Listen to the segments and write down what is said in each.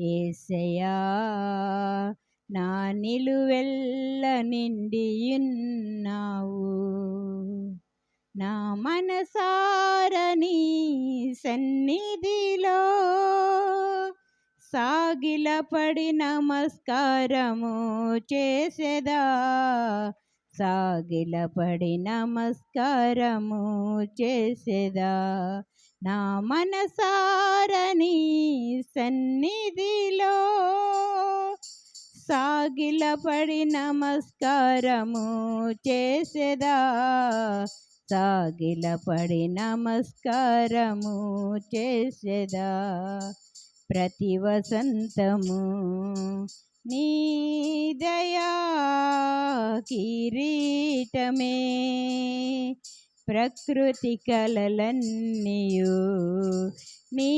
ఏసయ్యా నా నిలువెల్ల నిండియున్నావు. నా మనసారని సన్నిధిలో సాగిలపడి నమస్కారము చేసేదా? సాగిలపడి నమస్కారము చేసేదా? నా మనసారని సన్నిధిలో సాగిలపడి నమస్కారము చేసేదా? సాగిలపడి నమస్కారము చేసేదా? ప్రతి వసంతము నీ దయా కిరీటమే ప్రకృతి కలలన్నీయు నీ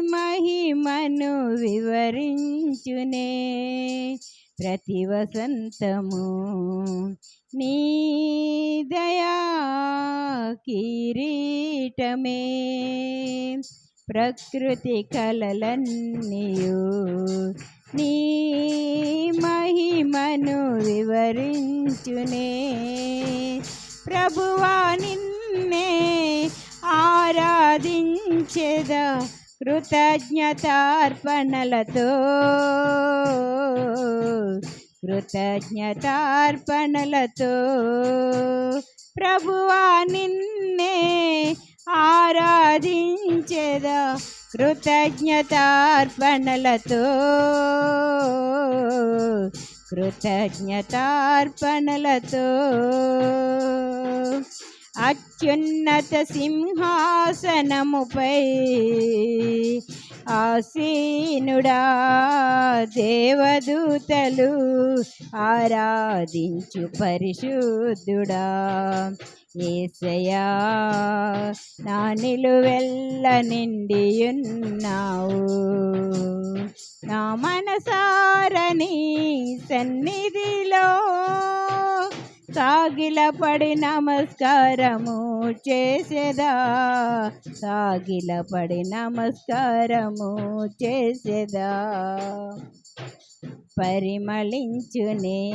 మహిమను వివరించునే ప్రతి వసంతము. నీ దయా కిరీటమే ప్రకృతి కలలన్నీయు నీ మహిమను వివరించునే ప్రభువా నిన్నే ఆరాధించేద కృతజ్ఞతార్పణలతో. కృతజ్ఞతార్పణలతో. ప్రభువా నిన్నే ఆరాధించేద కృతజ్ఞతార్పణలతో. కృతజ్ఞతార్పణలతో అత్యున్నత సింహాసనముపై ఆసీనుడా దేవదూతలు ఆరాధించు పరిశుద్ధుడా. ఏసయా నా నిలువెల్ల నిండియున్నావు. నా మనసారని సన్నిధిలో సాగిలపడి నమస్కారము చేసేదా? సాగిలపడి నమస్కారము చేసేదా? పరిమళించునే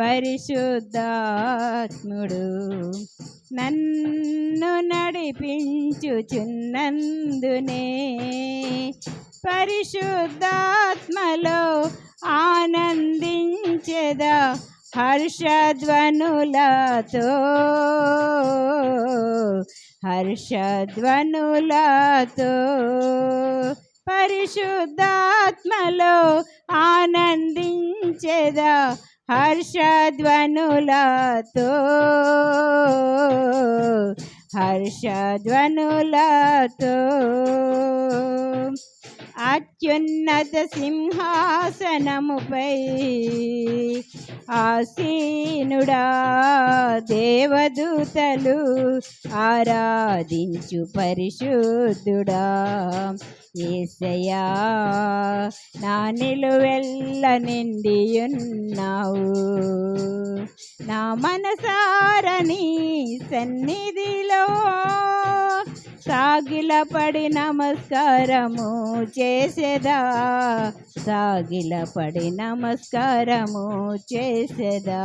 పరిశుద్ధాత్ముడు నన్ను నడిపించుచున్నందునే పరిశుద్ధాత్మలో ఆనందించెదా హర్షధ్వనులతో. హర్షధ్వనులతో. పరిశుద్ధాత్మలో ఆనందించేదా హర్షధ్వనులతో హర్షధ్వనులతో. అత్యున్నత సింహాసనముపై ఆసీనుడా దేవదూతలు ఆరాధించు పరిశుద్ధుడా. ఏసయా నా నిలువెల్ల నిండియున్నావు. నా మనసారని సన్నిధిలో సాగిలపడి నమస్కారము చేసేదా? సాగిలపడి నమస్కారము చేసేదా?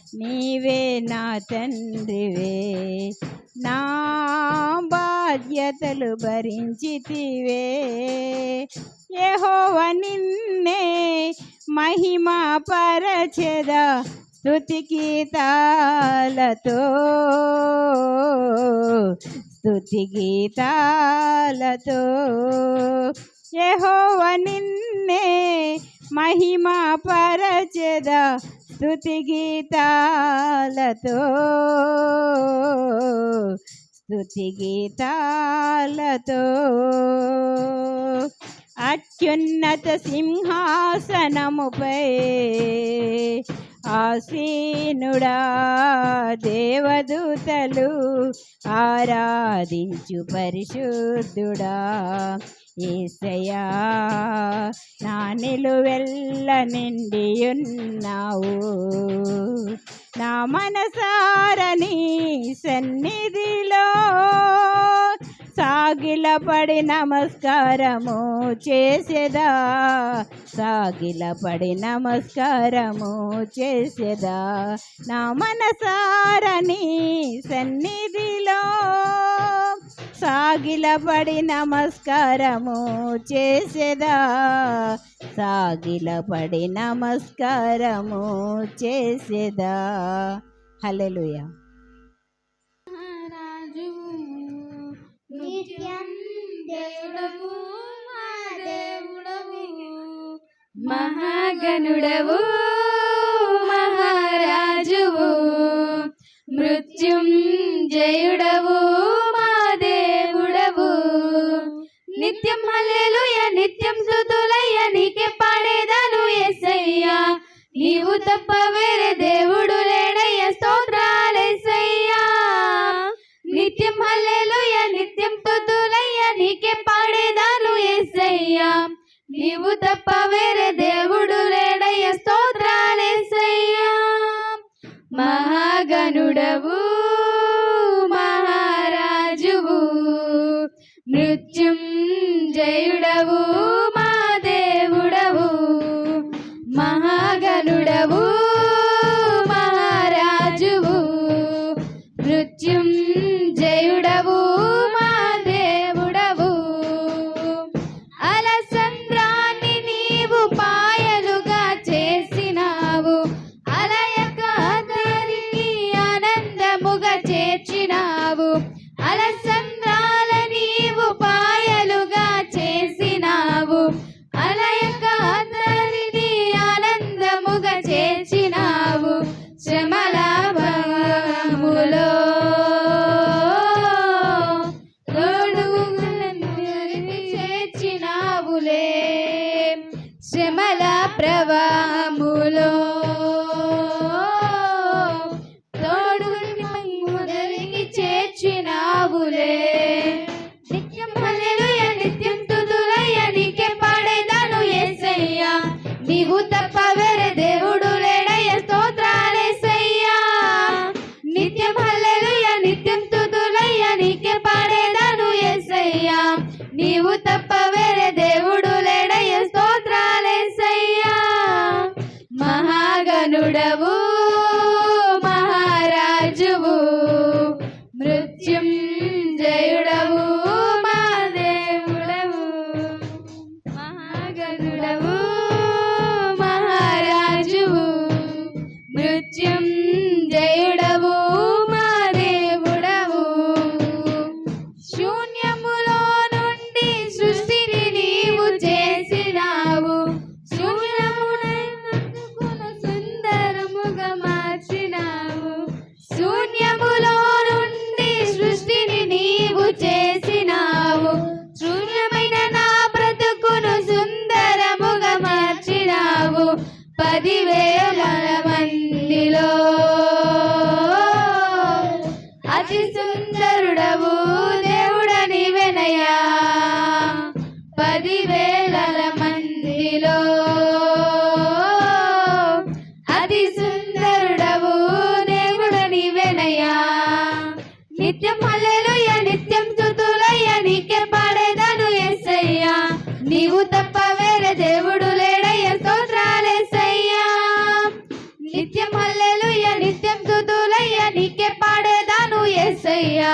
నీవే నా తండ్రివే. నా బాధ్యతలు భరించితివే. యెహోవ నిన్నే మహిమా పరచెద స్తుతి గీతాలతో స్థుతి గీతాలతో యెహోవ నిన్నే మహిమ పరచెద స్తుతి గీతాలతో. స్తుతి గీతాలతో. అత్యున్నత సింహాసనముపై ఆసీనుడా దేవదూతలు ఆరాధించు పరిశుద్ధుడా. ఏసయ్యా నా నిలువెల్ల నిండియున్నావు. నా మనసారని సన్నిధిలో సాగిలపడి నమస్కారము చేసేదా? సాగిలపడి నమస్కారము చేసేదా? నా మనసారని సన్నిధిలో సాగిలపడి నమస్కారము చేసేదా? సాగిలపడి నమస్కారము చేసేదా? హలెలుయ రాజు నిత్యం దేవుడవు దేవుడవు మహాగణుడవు మహారాజువు మృత్యుం జయుడవు మా నిత్యం హల్లెలూయ నిత్యం స్తుతులయ్య నీకే పాడేదను ఎస్సయ్యా నీవు తప్ప వేరే దేవుడు లేడయ్య స్తోత్రాలేసయ్యా నిత్యం హల్లెలూయ నిత్యం స్తుతులయ్య నీకే పాడేదాను ఎస్సయ్యా నీవు తప్ప వేరే దేవుడు లేడయ్య స్తోత్రాలేసయ్యా మహాగణుడవు శ్రమల ప్రవాహములో నీవు తప్ప వేరే దేవుడు లేడయ్య స్తోత్రాలేసయ్యా. నిత్యం అల్లెలుయ్య నిత్యం స్తుతులయ్య నీకే పాడేదాను ఎస్సయ్యా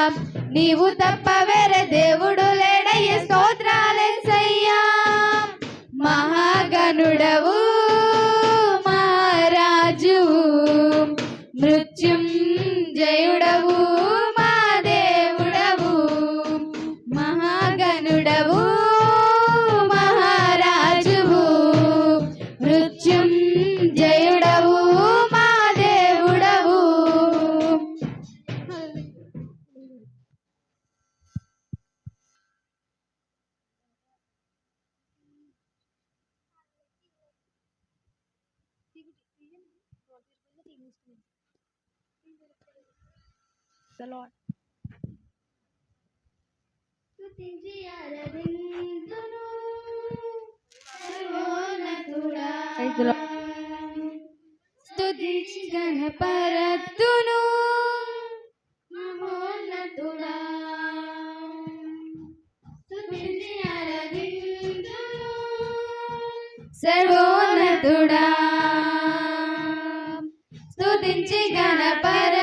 నీవు తప్ప వేరే దేవుడు లేడయ్య the Lord. Praise the Lord. స్తుతించి గణపరత్తును సర్వోన్నతుడా స్తుతించి గణపర